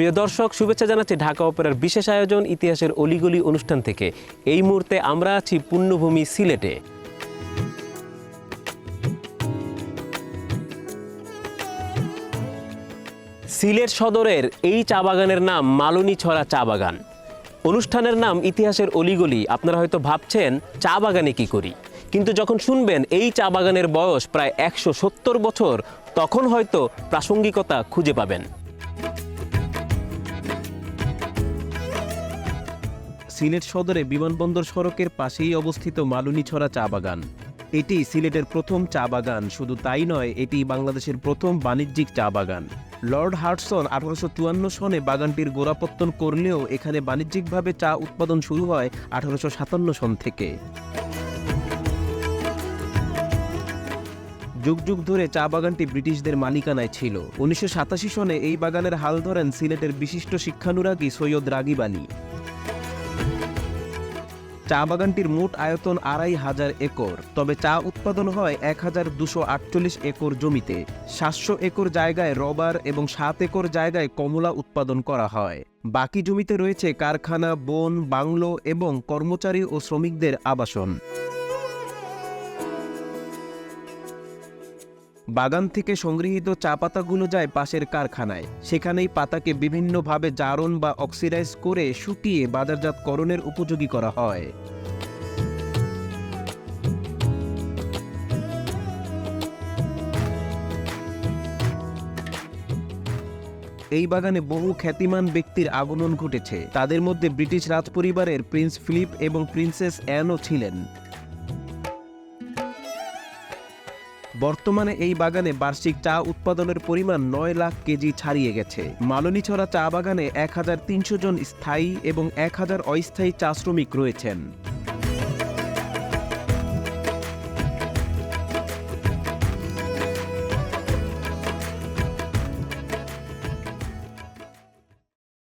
প্রিয় দর্শক, শুভেচ্ছা জানাচ্ছি ঢাকা অপেরার বিশেষ আয়োজন ইতিহাসের অলিগলি অনুষ্ঠান থেকে। এই মুহূর্তে আমরা আছি পুণ্যভূমি সিলেটে। সিলেট সদরের এই চা বাগানের নাম মালনী ছড়া চা বাগান। অনুষ্ঠানের নাম ইতিহাসের অলিগলি। আপনারা হয়তো ভাবছেন, চা বাগানে কি করি? কিন্তু যখন শুনবেন এই চা বাগানের বয়স প্রায় একশো সত্তর বছর, তখন হয়তো প্রাসঙ্গিকতা খুঁজে পাবেন। সিলেট সদরে বিমানবন্দর সড়কের পাশেই অবস্থিত মালুনীছড়া চা বাগান। এটি সিলেটের প্রথম চা বাগান, শুধু তাই নয়, এটি বাংলাদেশের প্রথম বাণিজ্যিক চা বাগান। লর্ড হার্টসন আঠারোশো চুয়ান্ন সনে বাগানটির গোড়াপত্তন করলেও এখানে বাণিজ্যিকভাবে চা উৎপাদন শুরু হয় আঠারোশো সাতান্ন সন থেকে। যুগ যুগ ধরে চা বাগানটি ব্রিটিশদের মালিকানায় ছিল। উনিশশো সাতাশি সনে এই বাগানের হাল ধরেন সিলেটের বিশিষ্ট শিক্ষানুরাগী সৈয়দ রাগিব চা বাগানটির মোট আয়তন আড়াই হাজার একর, তবে চা উৎপাদন হয় এক হাজার দুশো আটচল্লিশ একর জমিতে। সাতশো একর জায়গায় রবার এবং সাত একর জায়গায় কমলা উৎপাদন করা হয়। বাকি জমিতে রয়েছে কারখানা, বন, বাংলো এবং কর্মচারী ও শ্রমিকদের আবাসন। বাগান থেকে সংগৃহীত চা পাতাগুলো যায় পাশের কারখানায়। সেখানেই পাতাকে বিভিন্নভাবে জারণ বা অক্সিডাইজ করে শুকিয়ে বাজারজাতকরণের উপযোগী করা হয়। এই বাগানে বহু খ্যাতিমান ব্যক্তির আগমন ঘটেছে। তাদের মধ্যে ব্রিটিশ রাজপরিবারের প্রিন্স ফিলিপ এবং প্রিন্সেস অ্যানও ছিলেন। বর্তমানে এই বাগানে বার্ষিক চা উৎপাদনের পরিমাণ নয় লাখ কেজি ছাড়িয়ে গেছে। মালনীছড়া চা বাগানে এক হাজার তিনশো জন স্থায়ী এবং এক হাজার অস্থায়ী চা শ্রমিক রয়েছেন।